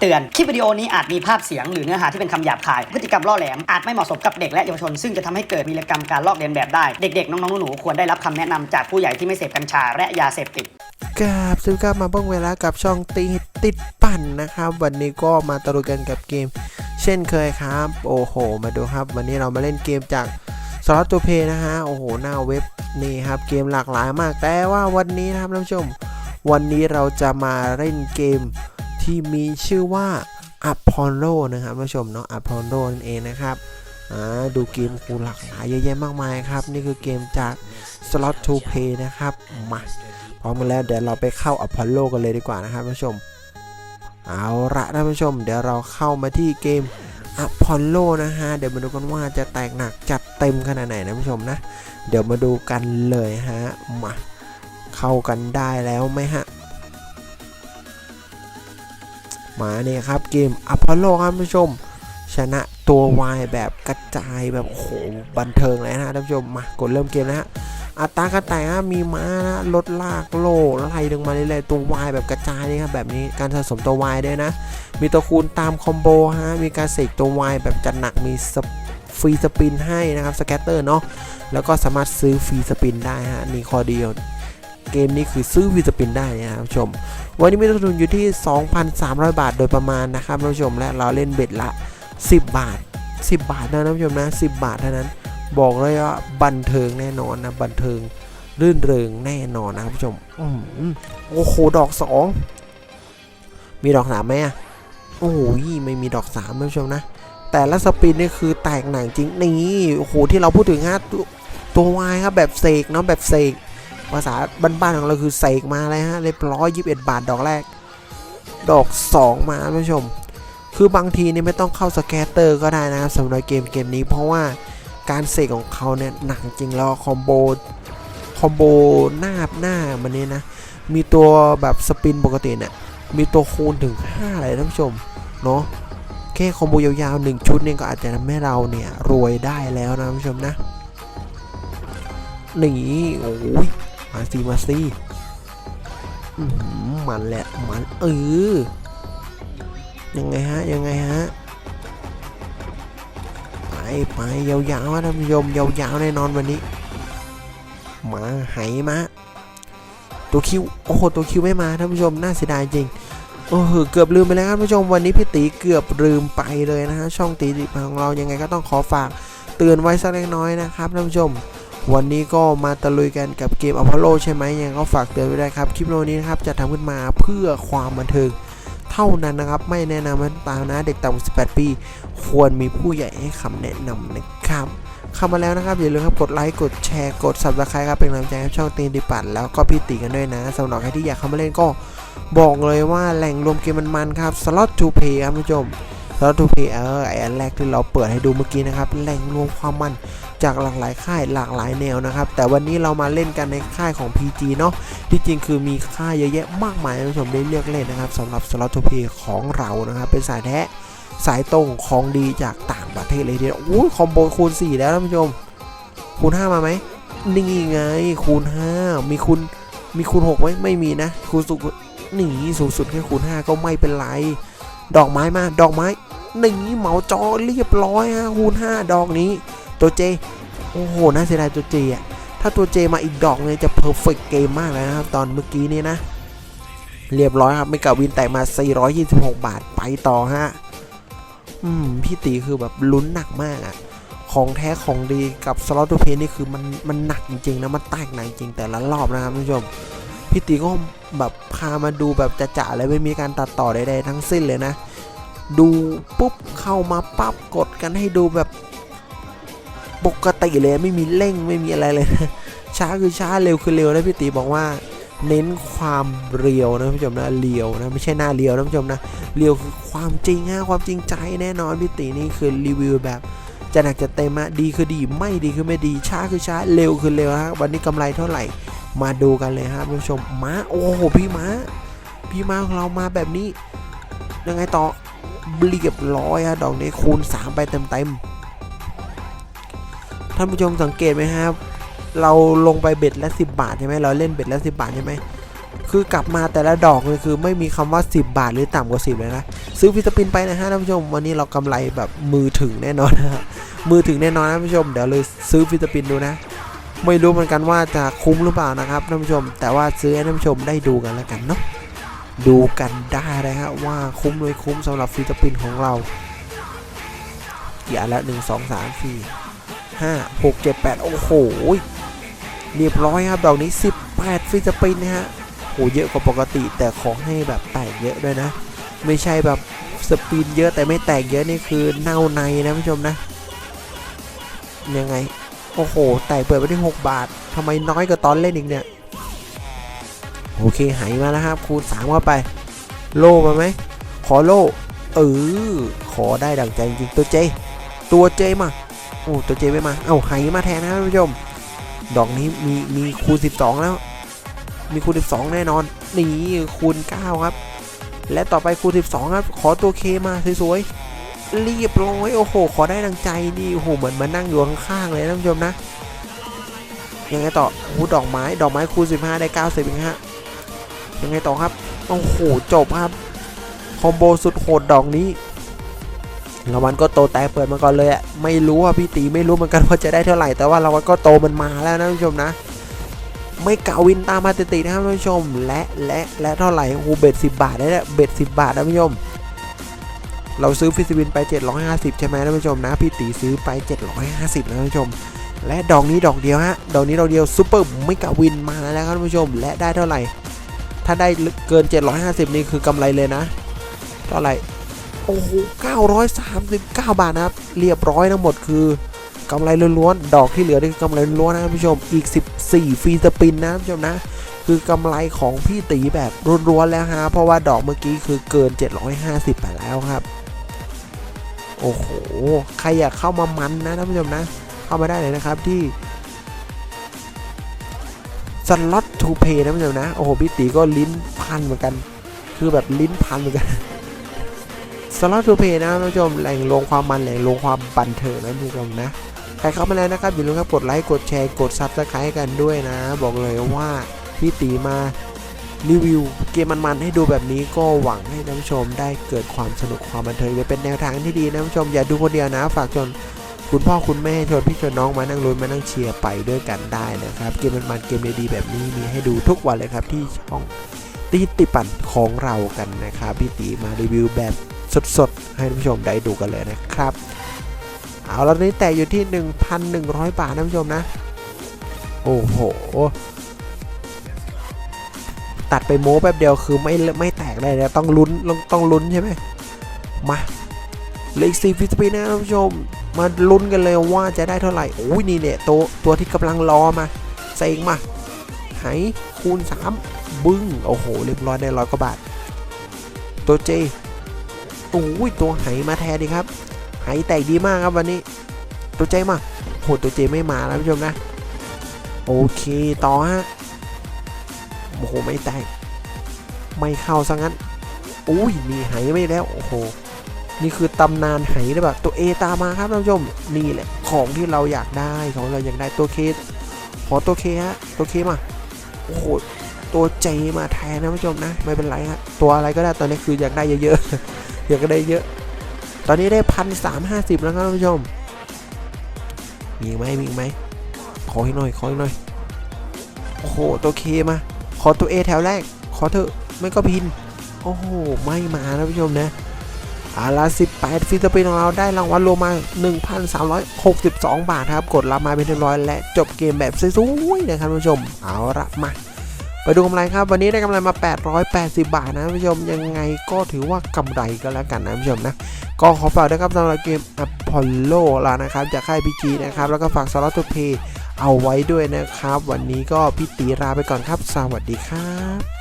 เตือน คลิปวิดีโอนี้อาจมีภาพเสียงหรือเนื้อหาที่เป็นคำหยาบคาย พฤติกรรมล่อแหลม อาจไม่เหมาะสมกับเด็กและเยาวชน ซึ่งจะทำให้เกิดวีรกรรมการลอกเลียนแบบได้ เด็กๆ น้องๆ หนูๆ ควรได้รับคำแนะนำจากผู้ใหญ่ที่ไม่เสพกัญชาและยาเสพติดกราบสวัสดีครับมาบ้งเวลากับช่องตีติดปั่นนะครับ วันนี้ก็มาตะลุยกันกับเกม เช่นเคยครับ โอ้โห มาดูครับ วันนี้เรามาเล่นเกมจากสล็อตตัวเพย์นะฮะ โอ้โห หน้าเว็บนี่ครับเกมหลากหลายมาก แต่ว่าวันนี้นะครับท่านผู้ชม วันนี้เราจะมาเล่นเกม ที่มีชื่อว่า a p o l o นะครับผู้ชมเนาะ a p o l o นั่นเองนะครับอ่าดูเกมกูหลากหลายเยอะแยะมากมายครับ นี่คือเกมจาก Slot to Play นะครับ มาพร้อมกันแล้วเดี๋ยวเราไปเข้า a p o l o กันเลยดีกว่านะครับผู้ชม เอาละท่านผู้ชม เดี๋ยวเราเข้ามาที่เกม a p o l o นะฮะ เดี๋ยวมาดูกันว่าจะแตกหนักจัดเต็มขนาดไหนนะผู้ชมนะ เดี๋ยวมาดูกันเลยฮะ มา เข้ากันได้แล้วไหมฮะ มาเนี่ยครับเกม a p o l o ครับท่านผู้ชม ชนะตัววายแบบกระจายแบบโอ้โหบันเทิงเลยนะท่านผู้ชมมากดเริ่มเกมนะฮะอัตรากระแตกฮะมีม้านะลดลากโล่ไล่ลงมาเรื่อยๆตัววายแบบกระจายนี่ครับแบบนี้การสะสมตัววายด้วยนะ มีตัวคูณตามคอมโบฮะมีการเสกตัววายแบบจัดหนักมีฟรีสปินให้นะครับสแกตเตอร์เนาะแล้วก็สามารถซื้อฟรีสปินได้ฮะนี่ข้อดียว เกมนี้คือซื้อฟรีสปินได้นะครับผู้ชม วันนี้มีต้นทุนอยู่ที่ 2,300 บาทโดยประมาณนะครับท่านผู้ชมและเราเล่นเบ็ดละ 10 บาท 10 บาทนะท่านผู้ชมนะ10 บาทเท่านั้น บอกเลยว่าบันเทิงแน่นอนนะบันเทิงรื่นเริงแน่นอนนะครับผู้ชมอืมโอ้โหดอก2มีดอกสามไหมอะโอ้โหไม่มีดอก3ท่านผู้ชมนะแต่ละสปินนี่คือแตกหนังจริงนี่โอ้โหที่เราพูดถึงฮะตัวตัววายครับแบบเสกเนาะแบบเสก ภาษาบ้านๆของเราคือเสกมาเลยฮะเรียบร้อย21บาทดอกแรก ดอก 2 มาท่านผู้ชม คือบางทีนี่ไม่ต้องเข้าสแกตเตอร์ก็ได้นะครับสำหรับเกมเกมนี้เพราะว่าการเสกของเขาเนี่ยหนักจริงแล้วคอมโบคอมโบหน้าหน้ามันนี่นะ มีตัวแบบสปินปกติเนี่ยมีตัวคูณถึง 5 เลยท่านผู้ชม เนาะแค่คอมโบยาวๆ 1 ชุดเนี่ยก็อาจจะทำให้เราเนี่ย รวยได้แล้วนะท่านผู้ชมนะ หนีโอ้ย มาซีมาซีมันแหละมันเออยังไงฮะยังไงฮะไปไปยาวๆนะท่านผู้ชมยาวๆแน่นอนวันนี้มาไหมาตัวคิวโอ้โหตัวคิวไม่มาท่านผู้ชมน่าเสียดายจริงโอ้โหเกือบลืมไปแล้วครับท่านผู้ชมวันนี้พี่ตีเกือบลืมไปเลยนะฮะช่องตีดิบของเรายังไงก็ต้องขอฝากเตือนไว้สักเล็กน้อยนะครับท่านผู้ชม วันนี้ก็มาตะลุยกันกับเกมอพอลโลใช่ไหมยังก็ฝากเตือนไว้ด้ครับ คลิปโลนี้นะครับจะทำขึ้นมาเพื่อความบันเทิงเท่านั้นนะครับ ไม่แนะนำให้ตามนะเด็กต่ำกว่า18 ปี ควรมีผู้ใหญ่ให้คำแนะนำนะครับเข้ามาแล้วนะครับ อย่าลืมครับกดไลค์กดแชร์กด subscribe ครับเป็นกำลังใจให้ช่องตีนดิปัดแล้วก็พี่ตีกันด้วยนะสำหรับใครที่อยากเข้ามาเล่นก็บอกเลยว่าแหล่งรวมเกมมันๆครับ slot to play ครับผู้ชม slot to play เออไออันแรกที่เราเปิดให้ดูเมื่อกี้นะครับแหล่งรวมความมันจากหลากหลายค่ายหลากหลายแนวนะครับ แต่วันนี้เรามาเล่นกันในค่ายของ PG เนาะที่จริงคือมีค่ายเยอะแยะมากมายท่านผู้ชมได้เลือกเล่นนะครับสำหรับสล็อตทูพีของเรานะครับเป็นสายแท้สายตรงของดีจากต่างประเทศเลยทีเดียวอุ้คอมโบคูณ 4 แล้วท่านผู้ชม คูณ 5 มาไหมนี่ไงคูณ 5 มีคูณมีคูณ6ไหมไม่มีนะคูณสุดหนีสูงสุดแค่คูณ 5 ก็ไม่เป็นไร ดอกไม้มา ดอกไม้ นีเหมาจอเรียบร้อยฮะคูณ5ดอกนี้ ตัวเจ โอ้โหน่าเสียดายตัวเจอะถ้าตัวเจมาอีกดอกเนี่ยจะเพอร์เฟกเกมมากเลยนะครับ ตอนเมื่อกี้นี้นะ เรียบร้อยครับไม่กับวินแตกมา 426 บาทไปต่อฮะอืมพี่ตีคือแบบลุ้นหนักมากอะของแท้ของดีกับสล็อตตัวเพนี่คือมันมันหนักจริงๆนะมันแตกหนักจริงแต่ละรอบนะครับท่านผู้ชมพี่ตีก็แบบพามาดูแบบจะๆเลยไม่มีการตัดต่อใดๆทั้งสิ้นเลยนะ ดูปุ๊บเข้ามาปั๊บกดกันให้ดูแบบปกติเลยไม่มีเร่งไม่มีอะไรเลยนะช้าคือช้าเร็วคือเร็วนะพี่ตีบอกว่าเน้นความเรียวนะท่านผู้ชมนะเรียวนะไม่ใช่หน้าเรียวนะท่านผู้ชมนะเรียวคือความจริงฮะความจริงใจแน่นอนพี่ตีนี่คือรีวิวแบบจะหนักจะเต็มอะดีคือดีไม่ดีคือไม่ดีช้าคือช้าเร็วคือเร็วฮะวันนี้กำไรเท่าไหร่มาดูกันเลยครับท่านผู้ชมม้าโอ้โหพี่ม้าพี่ม้าของเรามาแบบนี้ยังไงต่อ เรียบร้อยฮะดอกนี้คูณ 3 ไปเต็มเต็มท่านผู้ชมสังเกตไหมครับ เราลงไปเบ็ดละ 10 บาทใช่ไหมเราเล่นเบ็ดละ10 บาทใช่ไหมคือกลับมาแต่ละดอกเลยคือไม่มีคำว่า 10 บาทหรือต่ำกว่า 10 เลยนะ ซื้อฟิสปินไปนะฮะท่านผู้ชมวันนี้เรากำไรแบบมือถึงแน่นอนนะฮะมือถึงแน่นอนนะท่านผู้ชมเดี๋ยวเลยซื้อฟิสปินดูนะ ไม่รู้เหมือนกันว่าจะคุ้มหรือเปล่านะครับท่านผู้ชม แต่ว่าซื้อให้ท่านผู้ชมได้ดูกันแล้วกันเนาะ ดูกันได้เลยฮะว่าคุ้มเลยคุ้มสำหรับฟิสปินของเรากี่อันละหนึ่งสองสามสี่ห้าหกเจ็ดแปดโอ้โหเรียบร้อยครับดอกนี้สิบแปดฟิสปินนะฮะโหเยอะกว่าปกติแต่ขอให้แบบแตกเยอะด้วยนะ ไม่ใช่แบบสปินเยอะแต่ไม่แตกเยอะนี่คือเน่าในนะผู้ชมนะ ยังไง โอ้โห แตกเปิดไปที่ 6 บาททำไมน้อยกว่าตอนเล่นอีกเนี่ย โอเคหายมาแล้วครับ คูณ3เข้าไป โล่มาไหม ขอโล่เออขอได้ดังใจจริงตัวเจ ตัวเจมาโอ้ตัวเจไม่มา เอ้าหายมาแทนนะท่านผู้ชม ดอกนี้มีมีคูณ 12 แล้ว มีคูณ 12 แน่นอน นี่คูณ 9 ครับ และต่อไปคูณ 12 ครับ ขอตัวเคมาสวยๆรียบร้อยโอ้โห ขอได้ดังใจนี่โอ้โหเหมือนมานั่งอยู่ข้างๆเลยนะท่านผู้ชมนะยังไงต่อโอ้ดอกไม้ ดอกไม้คูณ15 ได้ 90เองฮะ ยังไงต่อครับ โอ้โห จบครับ คอมโบสุดโหดดอกนี้รางวัลก็โตแต่เปิดมาก่อนเลยอะไม่รู้ว่าพี่ตีไม่รู้เหมือนกันว่าจะได้เท่าไหร่ แต่ว่ารางวัลก็โตมันมาแล้วนะท่านผู้ชมนะ ไม่เก่าวินตามมาติดๆนะครับท่านผู้ชม และและและเท่าไหร่โอ้โหเบ็ด10บาทได้แล้วเบ็ด10บาทนะท่านผู้ชม เราซื้อฟิสิบินไป 750 ใช่ไหมท่านผู้ชมนะ พี่ตีซื้อไป 750นะท่านผู้ชม และดอกนี้ดอกเดียวฮะ ดอกนี้ดอกเดียวซูเปอร์ไม่กะวินมาแล้วครับท่านผู้ชม และได้เท่าไหร่ ถ้าได้เกิน 750 นี่คือกำไรเลยนะเท่าไหร่โอ้โห939 บาทนะครับ เรียบร้อยทั้งหมดคือกำไรล้วนๆ ดอกที่เหลือนี่คือกำไรล้วนๆนะท่านผู้ชม อีก 14 ฟรีสปินนะท่านผู้ชมนะ คือกำไรของพี่ตีแบบล้วนๆแล้วฮะ เพราะว่าดอกเมื่อกี้คือเกิน 750 ไปแล้วครับ โอ้โห ใครอยากเข้ามามันนะท่านผู้ชมนะ เข้ามาได้เลยนะครับที่ สล็อตทูเพย์นะท่านผู้ชมนะ โอ้โหพี่ตีก็ลิ้นพันเหมือนกัน คือแบบลิ้นพันเหมือนกันสล็อตทูเพย์นะท่านผู้ชมแหล่งรวมความมันแหล่งรวมความบันเทิงนะท่านผู้ชมนะใครเข้ามาแล้วนะครับอย่าลืมครับกดไลค์กดแชร์กดซับสไครต์กันด้วยนะ บอกเลยว่าพี่ตีมารีวิวเกมมันๆให้ดูแบบนี้ก็หวังให้ท่านผู้ชมได้เกิดความสนุกความบันเทิงเลยเป็นแนวทางที่ดีนะท่านผู้ชมอย่าดูคนเดียวนะ ฝากชวน คุณพ่อคุณแม่ชวนพี่ชวนน้องมานั่งลุ้นมานั่งเชียร์ไปด้วยกันได้นะครับ เกมมันๆเกมดีๆแบบนี้มีให้ดูทุกวันเลยครับที่ช่องตีติปั่นของเรากันนะครับพี่ตีมารีวิวแบบสดๆ ให้ท่านผู้ชมได้ดูกันเลยนะครับ เอาแล้วนี้แต่อยู่ที่ 1,100 บาทนะท่านผู้ชมนะ โอ้โห ตัดไปโม้แป๊บเดียวคือไม่ไม่แตกได้นะต้องลุ้นต้องต้องลุ้นใช่ไหมมาเลขสี่ฟิสปีนะท่านผู้ชม มาลุ้นกันเลยว่าจะได้เท่าไหร่โอ้ยนี่เนี่ยตัวตัวที่กำลังรอมาเซ็งมาไหคูณ 3 บึ้งโอ้โหเรียบร้อยได้ร้อยกว่าบาท ตัวเจโอ้ยตัวไหมาแทนดีครับไหแตกดีมากครับวันนี้ ตัวเจมาโหตัวเจไม่มาแล้วผู้ชมนะ โอเคต่อฮะโอ้โหไม่แตกไม่เข้าซะงั้นอุ้ยมีไหไม่แล้วโอ้โห นี่คือตำนานไหเลยแบบตัวเอตามมาครับท่านผู้ชมนี่แหละของที่เราอยากได้ของเราอยากได้ตัวเคขอตัวเคฮะตัวเคมาโอ้โหตัวเจมาแทนนะท่านผู้ชมนะไม่เป็นไรฮะตัวอะไรก็ได้ตอนนี้คืออยากได้เยอะๆอยากได้เยอะ ตอนนี้ได้พันสามห้าสิบแล้วครับท่านผู้ชมมีไหมมีไหมขอให้หน่อยขอให้หน่อยโอ้โหตัวเคมา ขอตัวเอแถวแรก ขอเถอะไม่ก็พิน โอ้โห ไม่มานะท่านผู้ชมนะ อาละ18 ฟิสปินของเราได้รางวัลรวมมา 1,362 บาทครับ กดรับมาเป็นเรียบร้อยและจบเกมแบบสวยๆนะครับท่านผู้ชม เอาละมาไปดูกำไรครับ วันนี้ได้กำไรมา 880 บาทนะท่านผู้ชมยังไงก็ถือว่ากำไรก็แล้วกันนะท่านผู้ชมนะ ก็ขอฝากด้วยครับสำหรับเกม Apollo แล้วนะครับจากค่าย PG นะครับ แล้วก็ฝากสล็อตทูเพย์เอาไว้ด้วยนะครับ วันนี้ก็พี่ตีลาไปก่อนครับ สวัสดีครับ